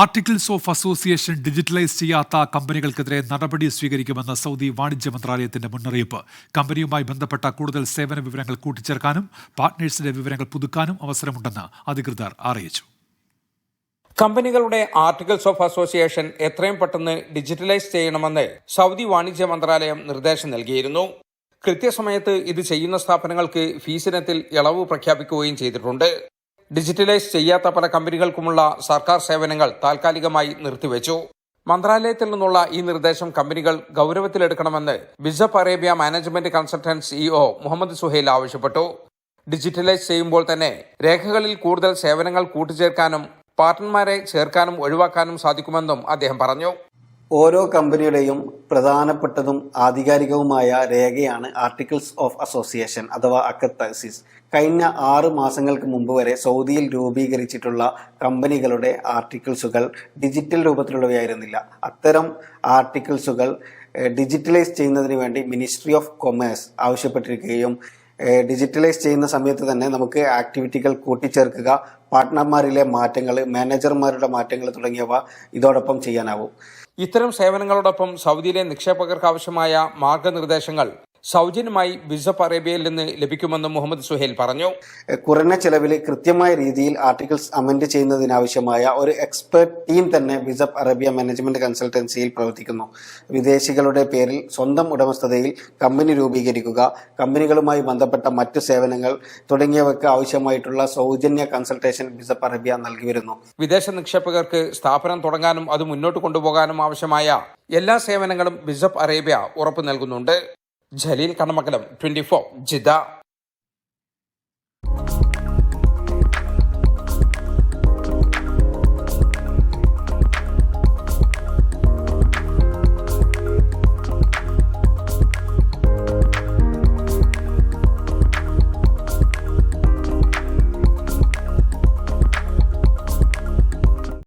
Articles of association digitalise ചെയ്യാത്ത കമ്പനികൾക്കെതിരെ നടപടി സ്വീകരിക്കുമെന്ന് സൗദി വാണിജ്യ മന്ത്രാലയത്തിന്റെ മുന്നറിയിപ്പ്. കമ്പനിയുമായി ബന്ധപ്പെട്ട കൂടുതൽ സേവന വിവരങ്ങൾ കൂട്ടിച്ചേർക്കാനും പാർട്ട്നേഴ്സിന്റെ വിവരങ്ങൾ പുതുക്കാനും അവസരമുണ്ടെന്ന് അധികൃതർ അറിയിച്ചു. കമ്പനികളുടെ ആർട്ടിക്കിൾസ് ഓഫ് അസോസിയേഷൻ എത്രയും പെട്ടെന്ന് ഡിജിറ്റലൈസ് ചെയ്യണമെന്ന് സൗദി വാണിജ്യ മന്ത്രാലയം നിർദ്ദേശം നൽകിയിരുന്നു. കൃത്യസമയത്ത് ഇത് ചെയ്യുന്ന സ്ഥാപനങ്ങൾക്ക് ഫീസിനത്തിൽ ഇളവ് പ്രഖ്യാപിക്കുകയും ചെയ്തിട്ടുണ്ട്. ഡിജിറ്റലൈസ് ചെയ്യാത്ത പല കമ്പനികൾക്കുമുള്ള സർക്കാർ സേവനങ്ങൾ താൽക്കാലികമായി നിർത്തിവെച്ചു. മന്ത്രാലയത്തിൽ നിന്നുള്ള ഈ നിർദ്ദേശം കമ്പനികൾ ഗൗരവത്തിലെടുക്കണമെന്ന് ബിസപ്പ് Arabia management consultants CEO Muhammad Suhail ആവശ്യപ്പെട്ടു. ഡിജിറ്റലൈസ് ചെയ്യുമ്പോൾ തന്നെ രേഖകളിൽ കൂടുതൽ സേവനങ്ങൾ കൂട്ടിച്ചേർക്കാനും പാർട്ട്ണർമാരെ ചേർക്കാനും ഒഴിവാക്കാനും സാധിക്കുമെന്നും അദ്ദേഹം പറഞ്ഞു. ഓരോ കമ്പനിയുടെയും പ്രധാനപ്പെട്ടതും ആധികാരികവുമായ രേഖയാണ് ആർട്ടിക്കിൾസ് ഓഫ് അസോസിയേഷൻ അഥവാ അക്കത്തസിസ് കഴിഞ്ഞ ആറ് മാസങ്ങൾക്ക് മുമ്പ് വരെ സൗദിയിൽ രൂപീകരിച്ചിട്ടുള്ള കമ്പനികളുടെ ആർട്ടിക്കിൾസുകൾ ഡിജിറ്റൽ രൂപത്തിലുള്ളവയായിരുന്നില്ല. അത്തരം ആർട്ടിക്കിൾസുകൾ ഡിജിറ്റലൈസ് ചെയ്യുന്നതിന് വേണ്ടി മിനിസ്ട്രി ഓഫ് കൊമേഴ്സ് ആവശ്യപ്പെട്ടിരിക്കുകയും ഡിജിറ്റലൈസ് ചെയ്യുന്ന സമയത്ത് തന്നെ നമുക്ക് ആക്ടിവിറ്റികൾ കൂട്ടിച്ചേർക്കുക പാർട്ട്ണർമാരിലെ മാറ്റങ്ങൾ മാനേജർമാരുടെ മാറ്റങ്ങൾ തുടങ്ങിയവ ഇതോടൊപ്പം ചെയ്യാനാവും. ഇത്തരം സേവനങ്ങളോടൊപ്പം സൗദിയിലെ നിക്ഷേപകർക്ക് ആവശ്യമായ മാർഗനിർദ്ദേശങ്ങൾ സൗജന്യമായി വിസ അറേബ്യയിൽ നിന്ന് ലഭിക്കുമെന്നും മുഹമ്മദ് സുഹേൽ പറഞ്ഞു. കുറഞ്ഞ ചെലവിൽ കൃത്യമായ രീതിയിൽ ആർട്ടിക്കിൾസ് അമെൻഡ് ചെയ്യുന്നതിനാവശ്യമായ ഒരു എക്സ്പെർട്ട് ടീം തന്നെ വിസ അറേബ്യ മാനേജ്മെന്റ് കൺസൾട്ടൻസിയിൽ പ്രവർത്തിക്കുന്നു. വിദേശികളുടെ പേരിൽ സ്വന്തം ഉടമസ്ഥതയിൽ കമ്പനി രൂപീകരിക്കുക കമ്പനികളുമായി ബന്ധപ്പെട്ട മറ്റു സേവനങ്ങൾ തുടങ്ങിയവയ്ക്ക് ആവശ്യമായിട്ടുള്ള സൗജന്യ കൺസൾട്ടേഷൻ വിസ അറേബ്യ നൽകി വരുന്നു. വിദേശ നിക്ഷേപകർക്ക് സ്ഥാപനം തുടങ്ങാനും അത് മുന്നോട്ട് കൊണ്ടുപോകാനും ആവശ്യമായ എല്ലാ സേവനങ്ങളും വിസപ്പ് അറേബ്യ ഉറപ്പു നൽകുന്നുണ്ട്. Jaleel Kannamangalam twenty four Jeddah